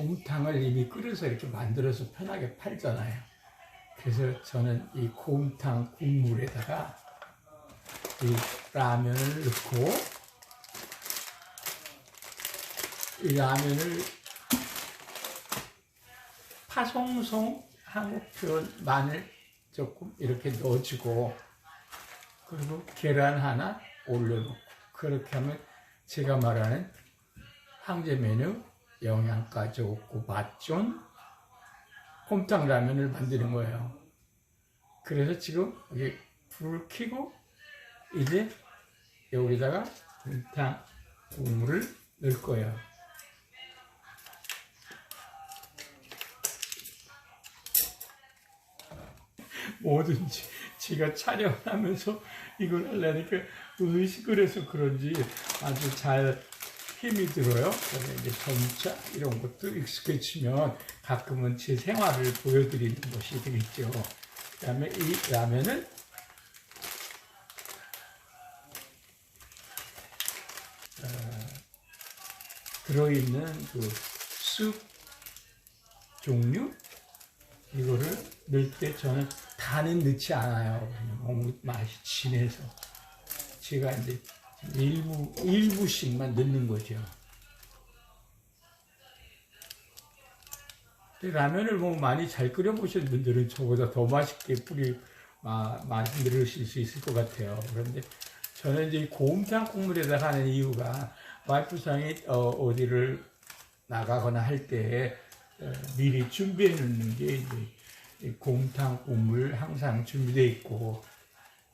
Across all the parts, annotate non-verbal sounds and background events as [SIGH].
곰탕을 이미 끓여서 이렇게 만들어서 편하게 팔잖아요. 그래서 저는 이 곰탕 국물에다가 이 라면을 넣고 이 라면을 파송송 한국 표현 마늘 조금 이렇게 넣어주고 그리고 계란 하나 올려놓고 그렇게 하면 제가 말하는 황제 메뉴 영양가 좋고 맛 좋은 곰탕 라면을 만드는 거예요. 그래서 지금 여기 불을 켜고 이제 여기다가 곰탕 국물을 넣을 거예요. [LAUGHS] 뭐든지 제가 촬영하면서 이걸 하려니까 의식을 해서 그런지 아주 잘 힘이 들어요. 그래서 이제 점차 이런 것도 익숙해지면 가끔은 제 생활을 보여드리는 것이 되겠죠. 그 다음에 이 라면은 어, 들어있는 그쑥 종류 이거를 넣을 때 저는 다는 넣지 않아요. 너무 맛이 진해서 제가 이제 일부 일부씩만 넣는 거죠. 라면을 뭐 많이 잘 끓여 보신 분들은 저보다 더 맛있게 뿌리 마, 만들으실 수 있을 것 같아요. 그런데 저는 이제 곰탕 국물에다가 하는 이유가 와이프상이 어, 어디를 나가거나 할때 어, 미리 준비해 놓는 게 이제 이 곰탕 국물 항상 준비되어 있고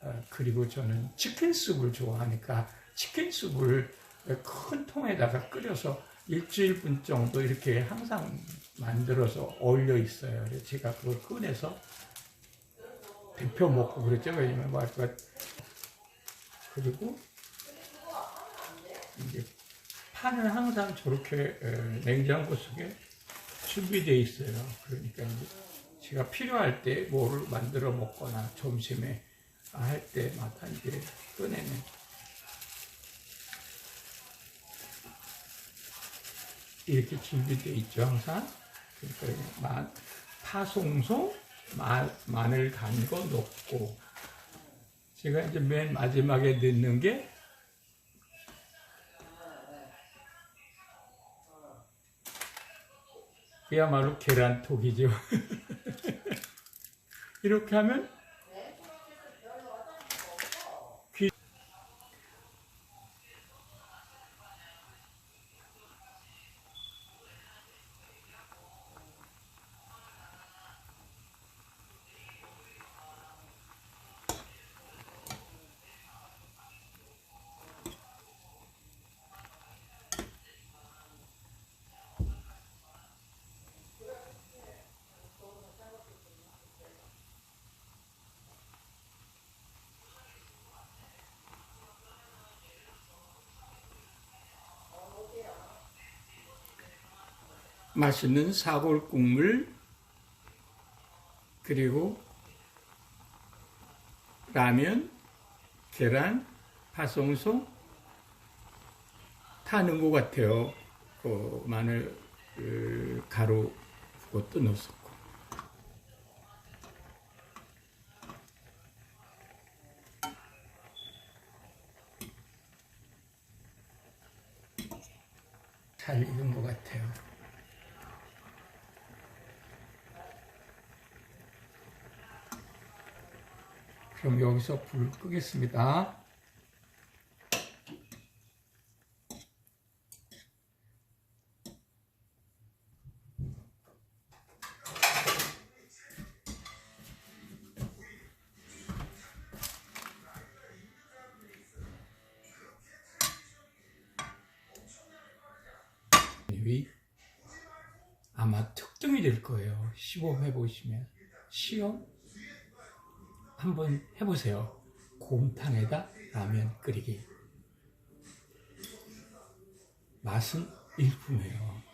어, 그리고 저는 치킨 스프를 좋아하니까 치킨 스프를 큰 통에다가 끓여서 일주일분 정도 이렇게 항상 만들어서 얼려 있어요. 그래서 제가 그걸 꺼내서 데펴 먹고 그랬죠. 왜냐면 와이프가 그리고 이제 파는 항상 저렇게 에, 냉장고 속에 준비되어 있어요. 그러니까 이제 제가 필요할 때 뭐를 만들어 먹거나 점심에 할 때마다 이제 꺼내면 이렇게 준비되어 있죠 항상 그러니까 마, 파송송 마, 마늘 간거 넣고 제가 이제 맨 마지막에 넣는 게 그야말로 계란톡이죠. [LAUGHS] 이렇게 하면 맛있는 사골 국물 그리고 라면, 계란, 파송송 타는 것 같아요. 그 마늘 그 가루 그것도 넣었었고. 잘 익은 것 같아요. 그럼 여기서 불을 끄겠습니다. 위 아마 특등이 될 거예요. 시범해 보시면 시험 한번 해보세요. 곰탕에다 라면 끓이기. 맛은 일품이에요.